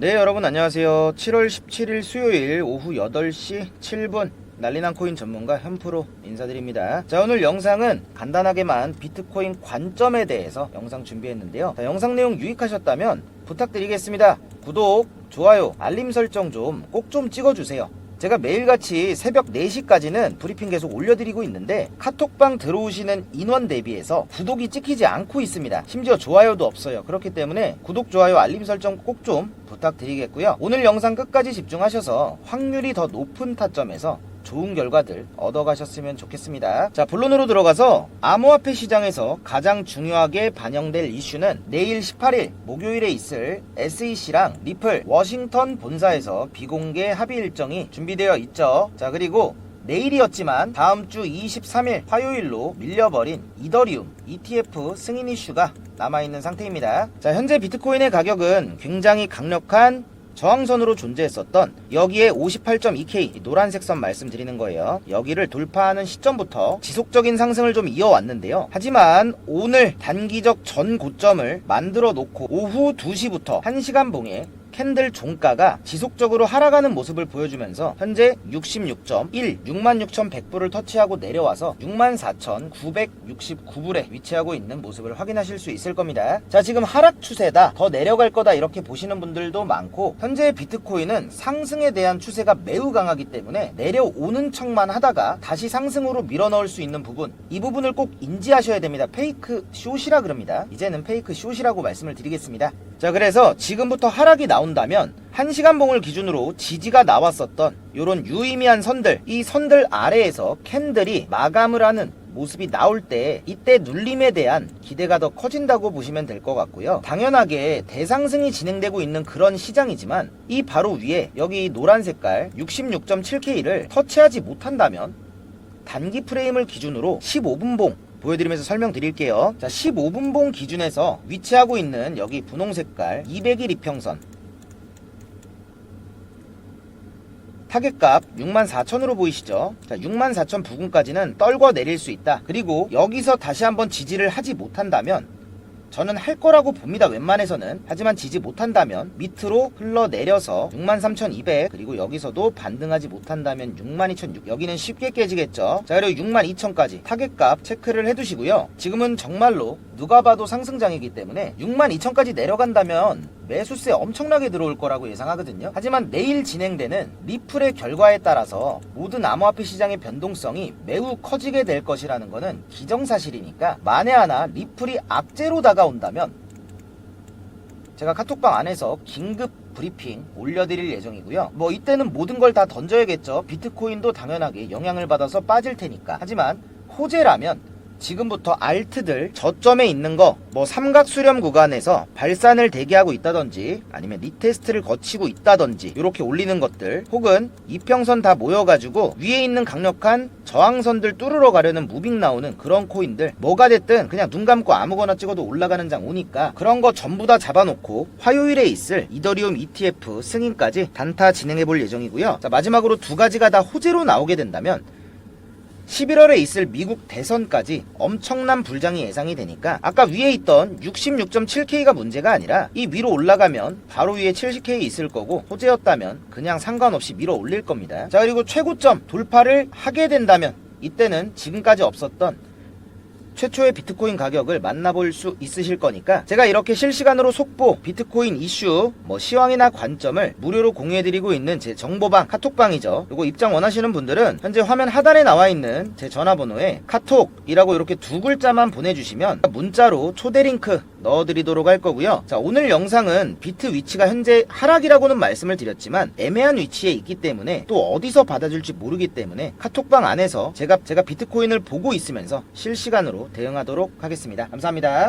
네 여러분 안녕하세요. 7월 17일 수요일 오후 8시 7분 난리난 코인 전문가 현프로 인사드립니다. 자 오늘 영상은 간단하게만 비트코인 관점에 대해서 영상 준비했는데요. 자, 영상 내용 유익하셨다면 부탁드리겠습니다. 구독 좋아요 알림 설정 좀 꼭좀 찍어주세요 제가 매일같이 새벽 4시까지는 브리핑 계속 올려드리고 있는데 카톡방 들어오시는 인원 대비해서 구독이 찍히지 않고 있습니다. 심지어 좋아요도 없어요. 그렇기 때문에 구독, 좋아요, 알림 설정 꼭 좀 부탁드리겠고요. 오늘 영상 끝까지 집중하셔서 확률이 더 높은 타점에서 좋은 결과들 얻어가셨으면 좋겠습니다. 자, 본론으로 들어가서 암호화폐 시장에서 가장 중요하게 반영될 이슈는 내일 18일 목요일에 있을 SEC랑 리플 워싱턴 본사에서 비공개 합의 일정이 준비되어 있죠. 자, 그리고 내일이었지만 다음 주 23일 화요일로 밀려버린 이더리움 ETF 승인 이슈가 남아있는 상태입니다. 자, 현재 비트코인의 가격은 굉장히 강력한 저항선으로 존재했었던 여기에 58.2K 노란색 선 말씀드리는 거예요. 여기를 돌파하는 시점부터 지속적인 상승을 좀 이어왔는데요. 하지만 오늘 단기적 전 고점을 만들어 놓고 오후 2시부터 1시간 봉에 캔들 종가가 지속적으로 하락하는 모습을 보여주면서 현재 66.1, 66,100불을 터치하고 내려와서 64,969불에 위치하고 있는 모습을 확인하실 수 있을 겁니다. 자, 지금 하락 추세다, 더 내려갈 거다 이렇게 보시는 분들도 많고 현재 비트코인은 상승에 대한 추세가 매우 강하기 때문에 내려오는 척만 하다가 다시 상승으로 밀어넣을 수 있는 부분 이 부분을 꼭 인지하셔야 됩니다. 페이크 숏이라 그럽니다. 이제는 페이크 숏이라고 말씀을 드리겠습니다. 자 그래서 지금부터 하락이 나온다면 1시간 봉을 기준으로 지지가 나왔었던 요런 유의미한 선들 이 선들 아래에서 캔들이 마감을 하는 모습이 나올 때 이때 눌림에 대한 기대가 더 커진다고 보시면 될 것 같고요. 당연하게 대상승이 진행되고 있는 그런 시장이지만 이 바로 위에 여기 노란 색깔 66.7K를 터치하지 못한다면 단기 프레임을 기준으로 15분봉 보여드리면서 설명드릴게요. 자, 15분봉 기준에서 위치하고 있는 여기 분홍 색깔 200일 이평선 타겟값 64,000으로 보이시죠? 자, 64,000 부근까지는 떨궈 내릴 수 있다. 그리고 여기서 다시 한번 지지를 하지 못한다면 저는 할 거라고 봅니다. 웬만해서는. 하지만 지지 못한다면 밑으로 흘러내려서 63,200 그리고 여기서도 반등하지 못한다면 62,600 여기는 쉽게 깨지겠죠. 자 그리고 62,000까지 타겟값 체크를 해두시고요. 지금은 정말로 누가 봐도 상승장이기 때문에 62,000까지 내려간다면 매수세 엄청나게 들어올 거라고 예상하거든요. 하지만 내일 진행되는 리플의 결과에 따라서 모든 암호화폐 시장의 변동성이 매우 커지게 될 것이라는 것은 기정사실이니까 만에 하나 리플이 악재로 다가온다면 제가 카톡방 안에서 긴급 브리핑 올려드릴 예정이고요. 뭐 이때는 모든 걸 다 던져야겠죠. 비트코인도 당연하게 영향을 받아서 빠질 테니까. 하지만 호재라면 지금부터 알트들 저점에 있는 거 뭐 삼각 수렴 구간에서 발산을 대기하고 있다든지 아니면 리테스트를 거치고 있다든지 이렇게 올리는 것들 혹은 이평선 다 모여가지고 위에 있는 강력한 저항선들 뚫으러 가려는 무빙 나오는 그런 코인들 뭐가 됐든 그냥 눈 감고 아무거나 찍어도 올라가는 장 오니까 그런 거 전부 다 잡아놓고 화요일에 있을 이더리움 ETF 승인까지 단타 진행해 볼 예정이고요. 자 마지막으로 두 가지가 다 호재로 나오게 된다면 11월에 있을 미국 대선까지 엄청난 불장이 예상이 되니까 아까 위에 있던 66.7K가 문제가 아니라 이 위로 올라가면 바로 위에 70K 있을 거고 호재였다면 그냥 상관없이 밀어 올릴 겁니다. 자 그리고 최고점 돌파를 하게 된다면 이때는 지금까지 없었던 최초의 비트코인 가격을 만나볼 수 있으실 거니까 제가 이렇게 실시간으로 속보 비트코인 이슈 뭐 시황이나 관점을 무료로 공유해드리고 있는 제 정보방 카톡방이죠. 그리고 입장 원하시는 분들은 현재 화면 하단에 나와 있는 제 전화번호에 카톡이라고 이렇게 두 글자만 보내주시면 문자로 초대 링크 넣어드리도록 할 거고요. 자 오늘 영상은 비트 위치가 현재 하락이라고는 말씀을 드렸지만 애매한 위치에 있기 때문에 또 어디서 받아줄지 모르기 때문에 카톡방 안에서 제가 제가 비트코인을 보고 있으면서 실시간으로 대응하도록 하겠습니다. 감사합니다